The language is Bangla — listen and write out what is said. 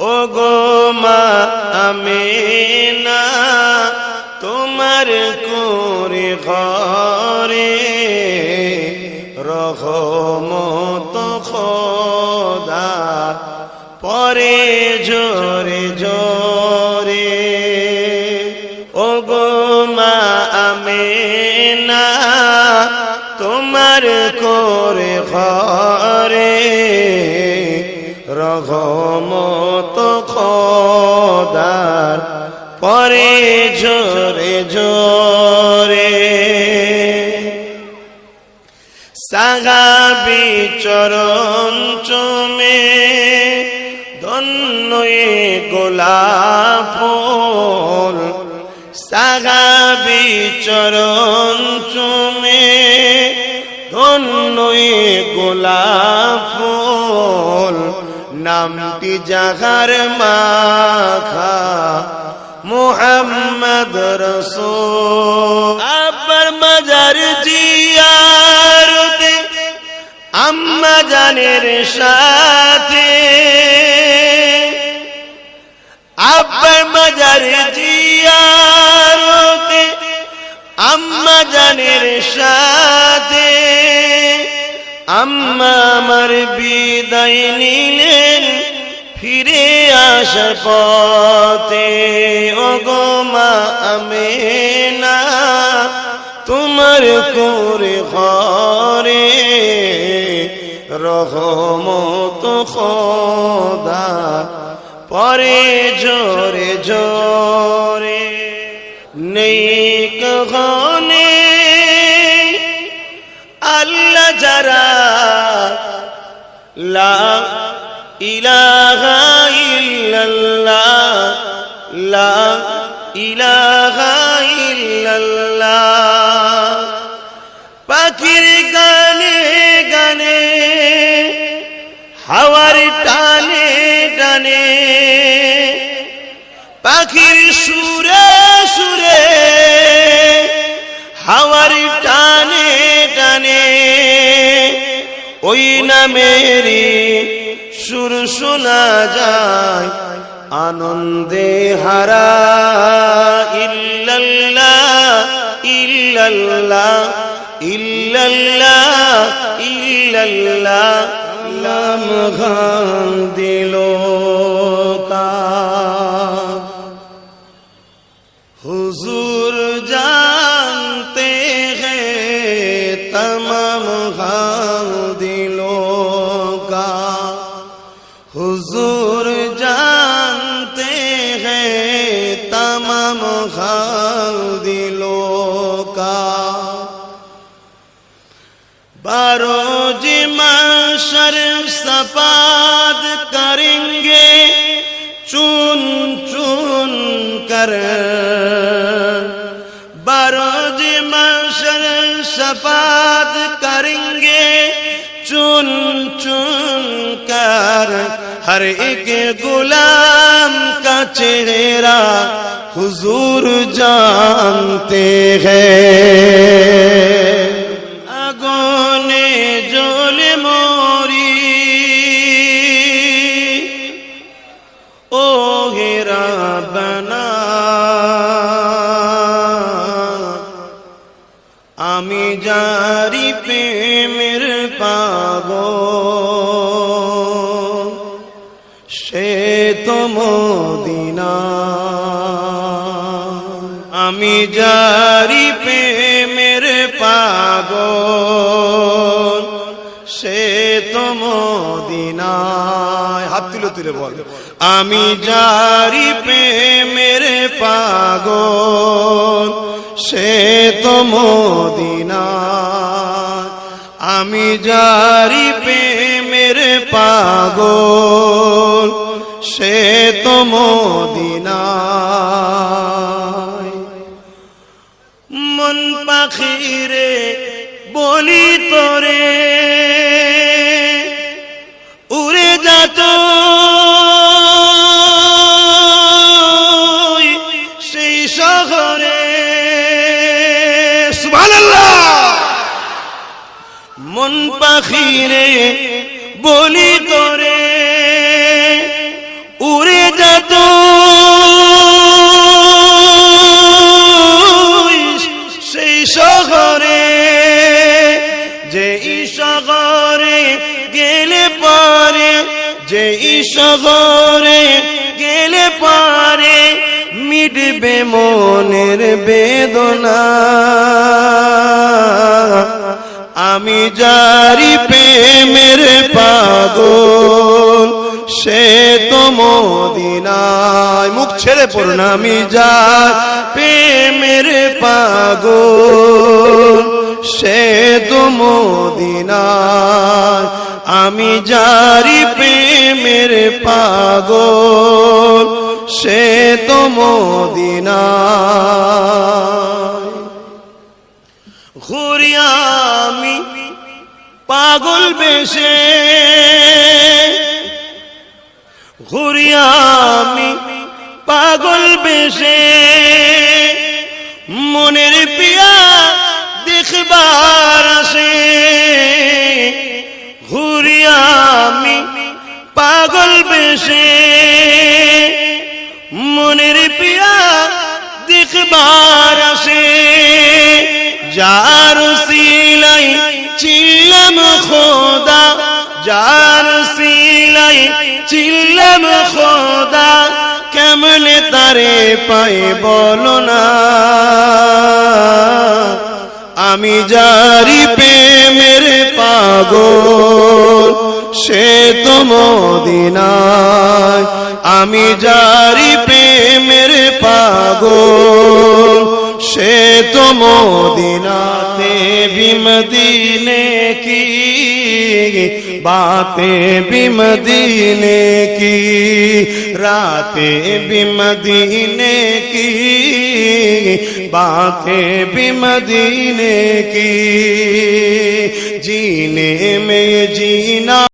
ও গো মা আমিনা, তোমার করে ঘরে রহমত খোদা পরে জোরে জোরে। ও গো মা আমিনা, তোমার করে পরে জোরে জোরে। সাগাবি চরণ চমে ধন্যে গোলাপ সাগাবি চরণ চমে ধন্যে গোলাপ নামটি জাহার মাখা মোহাম্মদ রসুল। আবার মজার জিয়ারতে আম্মা জানের সাথে। আব্বার মজার জিয়ারতে আম্মা জানের সাথে। আম্মা আমার বিদায় নিলেন। ফিরে আসার পথে ও গো মা আমেনা, তোমার করে ঘরে রহমত খোদা, পরে জোরে জোরে নেই কখনে আল্লাহ যারা লা ইলাহা পাখির গানে গানে হাওয়ার টানে টানে পাখির সুরে সুরে হাওয়ার টানে টানে ওই নামেরই সুর শোনা যায় আনন্দে হারা ইল্লাল্লাহ ইল্লাল্লাহ ইল্লাল্লাহ ইল্লাল্লাহ লাম بروج محشر سفاد کریں گے چون چون کر بروج محشر سفاد کریں گے چن چن کر ہر ایک غلام کا چہرہ حضور جانتے ہیں আমি জারি প্রেমের পাব সে তো মদিনা। আমি জারি প্রেমের পাগল, সে তো মদিনায়। হাত তুলে তুলে বল। আমি জারি প্রেমের পাগল, সে তো মদিনায় আমি জারি প্রেমের পাগল, সে তো মদিনায়। মন পাখিরে বলি তোরে, উড়ে যাত গেলে পারে, যে ঈশ্বরে গেলে পারে, মিটবে মনের বেদনা। আমি যারি প্রেমের পাগল, সে তোমদিনায় মুখ ছেড়ে পড়ুন। আমি যার প্রেমের পাগল, সে তোমদিনায় আমি জারি প্রেমের পাগল, সে তো মদিনায়। ঘুরি আমি পাগল বেশে, ঘুরি আমি পাগল বেশে। মনের পিয়া দেখবার বেশে মনের পিয়া দেখবার আসে। যার সিলাই চিল্লাম খোদা, যার সিলাই চিল্লাম খোদা, কেমনে তারে পাই বলো না। আমি জারি প্রেমের পাগল সে তো মদিনায় আমি জারি প্রেমের পাগল সে তো মদিনাতে বিমদিনে কি बातें भी मदीने की रातें भी मदीने की बातें भी मदीने की जीने में जीना